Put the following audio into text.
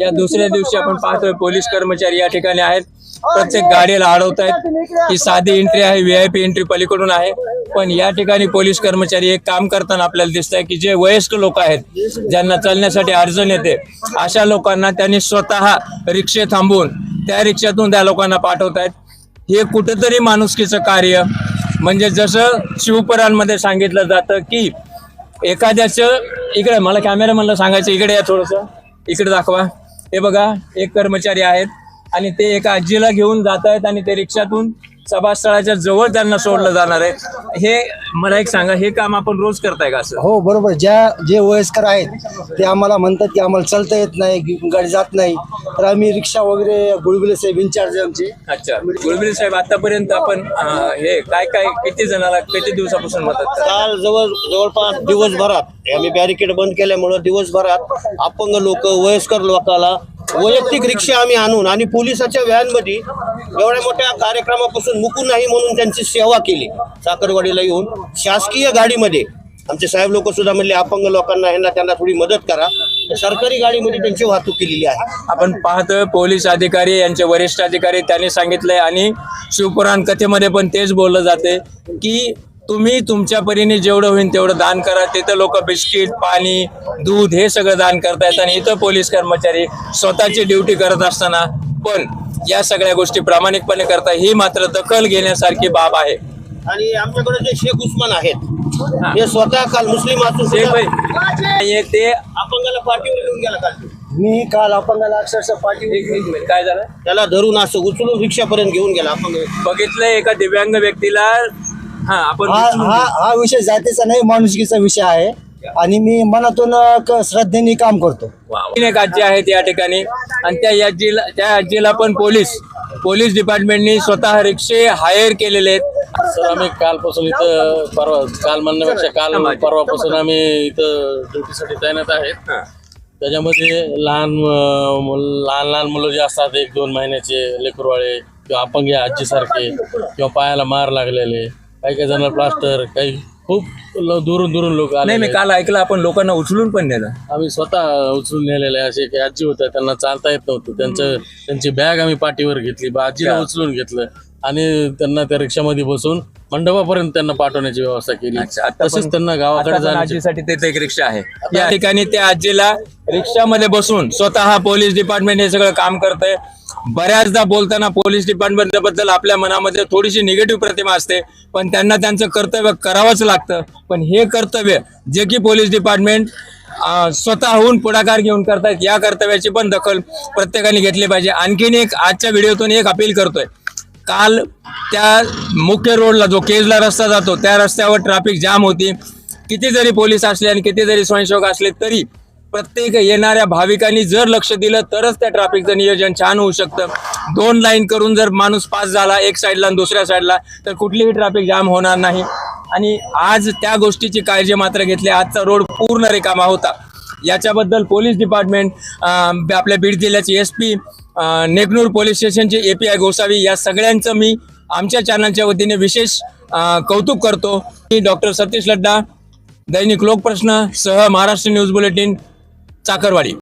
या दुसऱ्या दिवशी आपण पाहतोय पोलीस कर्मचारी या ठिकाणी आहेत. प्रत्येक गाडीला अडवत आहेत ही साधी एंट्री आहे व्ही आय पी एंट्री पलीकडून आहे. पण या ठिकाणी पोलीस कर्मचारी एक काम करताना आपल्याला दिसत आहे की जे वयस्क लोक आहेत ज्यांना चालण्यासाठी अडचण येते अशा लोकांना त्यांनी स्वतः रिक्षे थांबवून त्या रिक्षातून त्या लोकांना पाठवत आहेत हे कुठेतरी माणुसकीचं कार्य. म्हणजे जसं शिवपुरांमध्ये सांगितलं जातं की एखाद्याचं इकडे मला कॅमेरामॅनला सांगायचं इकडे या थोडंसं. इकडे दाखवा. हे बघा एक कर्मचारी आहेत. आणि ते एका आजीला घेऊन जात आहेत आणि ते रिक्षातून सभास्थळाच्या जवळ त्यांना सोडलं जाणार आहे. हे मला एक सांगा हे काम आपण रोज करताय का असं? हो बरोबर. ज्या जे वयस्कर आहेत ते आम्हाला म्हणतात की आम्हाला चालता येत नाही गाडी जात नाही. तर आम्ही रिक्षा वगैरे गुळबिले साहेब इंचार्ज आहे आमचे. अच्छा. गुळबिल साहेब आतापर्यंत आपण हे काय काय किती जणाला किती दिवसापासून मदत करताय? काल जवळ जवळपास दिवसभरात आम्ही बॅरिकेड बंद केल्यामुळं दिवसभरात अपंग लोक वयस्कर लोकाला वैयक्तिक रिक्षा आम्ही आणून आणि पोलिसाच्या व्हॅनमध्ये एवढ्या मोठ्या कार्यक्रमापासून मुकून नाही म्हणून त्यांची सेवा केली. साखरवाडीला येऊन शासकीय गाडीमध्ये आमचे साहेब लोक सुद्धा म्हणले अपंग लोकांना ह्यांना त्यांना थोडी मदत करा. सरकारी गाडीमध्ये त्यांची वाहतूक केलेली आहे. आपण पाहतोय पोलीस अधिकारी यांचे वरिष्ठ अधिकारी त्यांनी सांगितलंय आणि शिवपुराण कथेमध्ये पण तेच बोललं जाते की तुम्ही तुमच्या परीने जेवढं होईल तेवढं दान करा. तिथं लोक बिस्किट पाणी दूध हे सगळं दान करतायत आणि इथं पोलीस कर्मचारी स्वतःची ड्युटी करत असताना पण या सगळ्या गोष्टी प्रामाणिकपणे करता ही मात्र दखल घेण्यासारखी बाब आहे. आणि आमच्याकडे जे शेख उस्मान आहेत हे. स्वतः काल मुस्लिम असून शेख सुद्धा भाई हे ते अपंगाला पाठीवर घेऊन गेला काल. मी काल अपंगाला अक्षरशः पाठी काय झालं? त्याला धरून असं उचलून रिक्षापर्यंत घेऊन गेला अपंग बघितलंय एका दिव्यांग व्यक्तीला हा आपण हा हा हा विषय जातीचा नाही माणुसकीचा विषय आहे. आणि मी मनातून अ, क- श्रद्धेने काम करतो. तीन एक आजी आहेत या ठिकाणी. आणि त्या आजीला त्या आजीला पण पोलीस. पोलीस डिपार्टमेंटनी स्वतः रिक्षे हायर केलेले आहेत. सर आम्ही कालपासून इथं परवा काल म्हणण्यापेक्षा काल परवापासून आम्ही इथं ड्युटीसाठी तैनात आहेत. त्याच्यामध्ये लहान अं, मुल- लहान लहान मुलं जे असतात एक दोन महिन्याचे लेकरवाळे किंवा अपंग आजीसारखे किंवा पायाला मार लागलेले. काही काही जण प्लास्टर काही खूप ल- दुरून दुरून लोक नाही आले मी काल ऐकलं आपण लोकांना उचलून पण नेलं. आम्ही स्वतः उचलून नेलेले असे काही आजी होत्या त्यांना चालता येत नव्हतं. त्यांचं त्यांची बॅग आम्ही पाठीवर घेतली बा आजीला उचलून घेतलं. आणि त्यांना त्या रिक्षामध्ये बसून मंडपापर्यंत त्यांना पाठवण्याची व्यवस्था केली. आता तसेच पण- त्यांना गावाकडे आता पण जाण्याची आजीसाठी तिथे एक रिक्षा आहे. या ठिकाणी त्या आजीला रिक्षामध्ये बसून स्वतः पोलीस डिपार्टमेंट हे सगळं काम करतंय. बऱ्याचदा बोलताना पोलीस डिपार्टमेंटबद्दल आपल्या मनामध्ये थोडीशी निगेटिव्ह प्रतिमा असते पण त्यांना त्यांचं कर्तव्य करावंच लागतं. पण हे कर्तव्य जे की पोलीस डिपार्टमेंट स्वतःहून पुढाकार घेऊन करतायत या कर्तव्याची पण दखल प्रत्येकाने घेतली पाहिजे. आणखीन एक आजच्या व्हिडिओतून एक अपील करतोय. काल त्या मुख्य रोडला जो केजला रस्ता जातो त्या रस्त्यावर ट्रॅफिक जाम होती. किती जरी पोलीस असले आणि किती जरी स्वयंसेवक असले तरी प्रत्येक येणाऱ्या भाविकांनी जर लक्ष दिलं तरच त्या ट्रॅफिकचं नियोजन छान होऊ शकतं. दोन लाईन करून जर माणूस पास झाला एक साईडला आणि दुसऱ्या साईडला तर कुठलीही ट्रॅफिक जाम होणार नाही. आणि आज त्या गोष्टीची काळजी मात्र घेतली आजचा रोड पूर्ण रिकामा होता. याच्याबद्दल पोलीस डिपार्टमेंट आपल्या बीड जिल्ह्याचे एस पी नेकनूर पोलीस स्टेशनचे ए पी आय गोसावी या सगळ्यांचं मी आमच्या चॅनलच्या वतीने विशेष कौतुक करतो. मी डॉक्टर सतीश लड्डा दैनिक लोकप्रश्न सह महाराष्ट्र न्यूज बुलेटिन চাকরবাড়ি